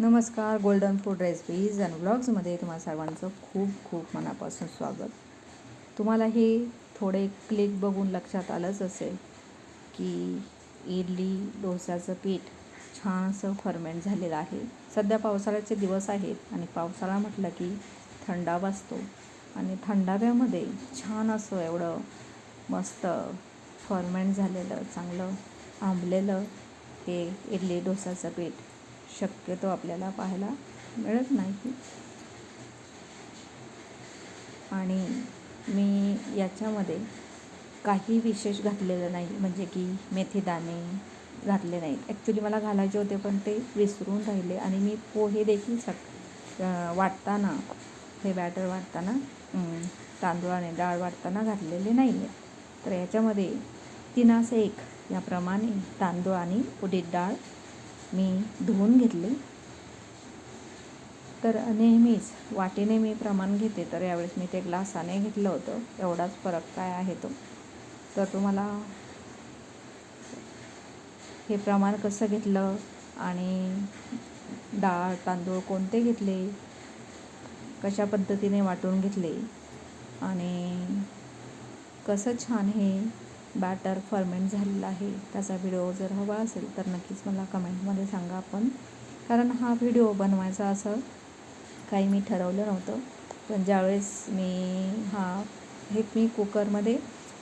नमस्कार golden food recipes and ब्लॉग्समध्ये तुम्हाला सर्वांचं खूप खूप मनापासून स्वागत. तुम्हाला हे थोडे क्लिक बघून लक्षात आलंच असेल की इडली डोसाचं पीठ छान असं फर्मेंट झालेलं आहे. सध्या पावसाळ्याचे दिवस आहेत आणि पावसाळा म्हटलं की थंडा वाजतो आणि थंडाव्यामध्ये छान असं एवढं मस्त फर्मेंट झालेलं चांगलं आंबलेलं हे इडली डोसाचं पीठ शक्यतो आपल्याला पाहायला मिळत नाही आणि मी याच्यामध्ये काही विशेष घातलेलं नाही. म्हणजे की मेथीदाणे घातले नाहीत. ॲक्च्युली मला घालायचे होते पण ते विसरून राहिले. आणि मी पोहे देखील सक वाटताना हे बॅटर वाटताना तांदूळ आणि डाळ वाटताना घातलेले नाही आहे तर याच्यामध्ये तिनास एक. याप्रमाणे तांदूळ आणि उडीद डाळ मी धुवून घेतले. तर नेहमीच वाटीने मी प्रमाण घेते. तर यावेळेस मी ते ग्लासाने घेतलं होतं. एवढाच फरक काय आहे तो? तर तुम्हाला हे प्रमाण कसं घेतलं? आणि डाळ तांदूळ कोणते घेतले? कशा पद्धतीने वाटून घेतले? आणि कसं छान हे बॅटर फर्मेंट झालेला आहे. त्याचा व्हिडिओ जर हवा असेल तर नक्कीच मला कमेंटमध्ये सांगा आपण. कारण हा व्हिडिओ बनवायचा असं काही मी ठरवलं नव्हतं. पण ज्यावेळेस मी हा हे मी कुकरमध्ये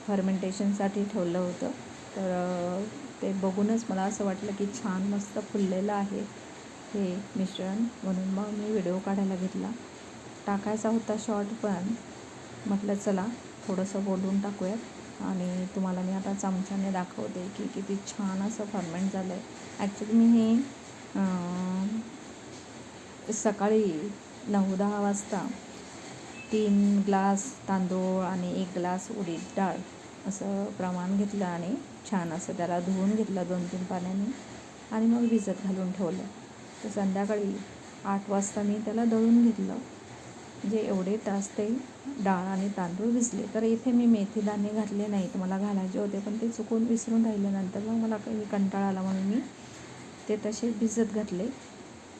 फर्मेंटेशनसाठी ठेवलं होतं तर ते बघूनच मला असं वाटलं की छान मस्त फुललेलं आहे हे मिश्रण. म्हणून मग मी व्हिडिओ काढायला घेतला. टाकायचा होता शॉर्ट पण. म्हटलं चला थोडंसं बोलून टाकूयात. आणि तुम्हाला मी आता चमच्याने दाखवते की किती छान असं फर्मेंट झालं आहे ॲक्च्युली मी हे सकाळी नऊ दहा वाजता तीन ग्लास तांदूळ आणि एक ग्लास उडीद डाळ असं प्रमाण घेतलं आणि छान असं त्याला धुवून घेतलं दोन तीन पाण्याने आणि मग भिजत घालून ठेवलं. तर संध्याकाळी आठ वाजता मी त्याला दळून घेतलं. जे एवढे तास ते डाळ आणि तांदूळ भिजले. तर इथे मी मेथी दाणे घातले नाहीत मला घालायचे होते पण ते चुकून विसरून राहिल्यानंतर मग मला काही कंटाळा आला म्हणून मी ते तसे भिजत घातले.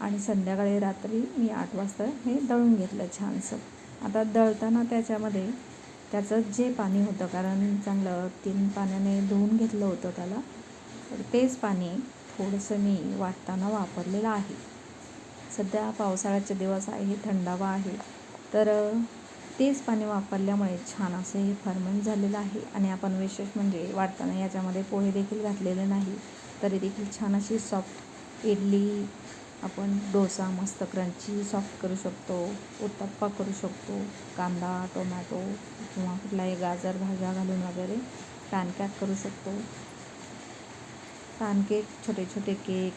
आणि संध्याकाळी रात्री मी आठ वाजता हे दळून घेतलं छानसं. आता दळताना त्याच्यामध्ये त्याचं जे पाणी होतं कारण चांगलं तीन पाण्याने धुवून घेतलं होतं त्याला तर तेच पाणी थोडंसं मी वाटताना वापरलेलं आहे. सध्या पावसाळ्याचे दिवस आहे थंडावा आहे. तर तेच पाणी वापरल्यामुळे छान असे हे फर्मेंट झालेलं आहे आणि आपण विशेष म्हणजे वाटताना याच्यामध्ये पोहे देखील घातलेले नाही तरी देखील छान अशी सॉफ्ट इडली आपण डोसा मस्त क्रंची सॉफ्ट करू शकतो उत्तप्पा करू शकतो कांदा टोमॅटो किंवा कुठलाही गाजर भाज्या घालून वगैरे पॅनकेक करू शकतो. पॅनकेक छोटे छोटे केक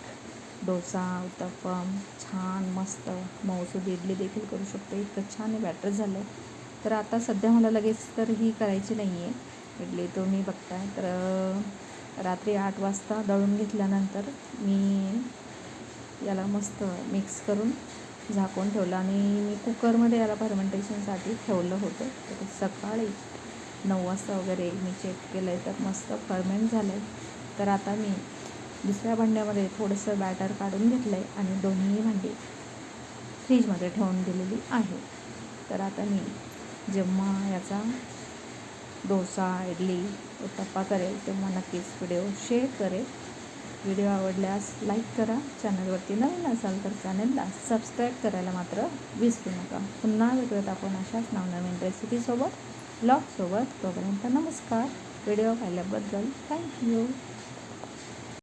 डोसा उत्तप्पम छान मस्त. मऊसूद इडली देखील करू शकतो. इतकं छान हे बॅटर झालं आहे तर आता सध्या मला लगेच तर ही करायची नाही आहे इडली तुम्ही बघताय. तर रात्री आठ वाजता दळून घेतल्यानंतर मी याला मस्त मिक्स करून झाकून ठेवलं आणि मी कुकरमध्ये याला फर्मेंटेशनसाठी ठेवलं होतं. तर सकाळी नऊ वाजता वगैरे मी चेक केलं आहे तर मस्त फर्मेंट झालं आहे तर आता मी दुसऱ्या भांड्यामध्ये थोडंसं बॅटर काढून घेतलं आहे आणि दोन्ही भांडी फ्रीजमध्ये ठेवून दिलेली आहे. तर आता मी जेव्हा याचा डोसा इडली उत्तप्पा करेल तेव्हा नक्कीच व्हिडिओ शेअर करेल. व्हिडिओ आवडल्यास लाईक करा. चॅनलवरती नवीन असाल तर चॅनलला सबस्क्राईब करायला मात्र विसरू नका. पुन्हा भेटूयात आपण अशाच नवनवीन रेसिपीसोबत ब्लॉगसोबत. तोपर्यंत नमस्कार. व्हिडिओ पाहिल्याबद्दल थँक्यू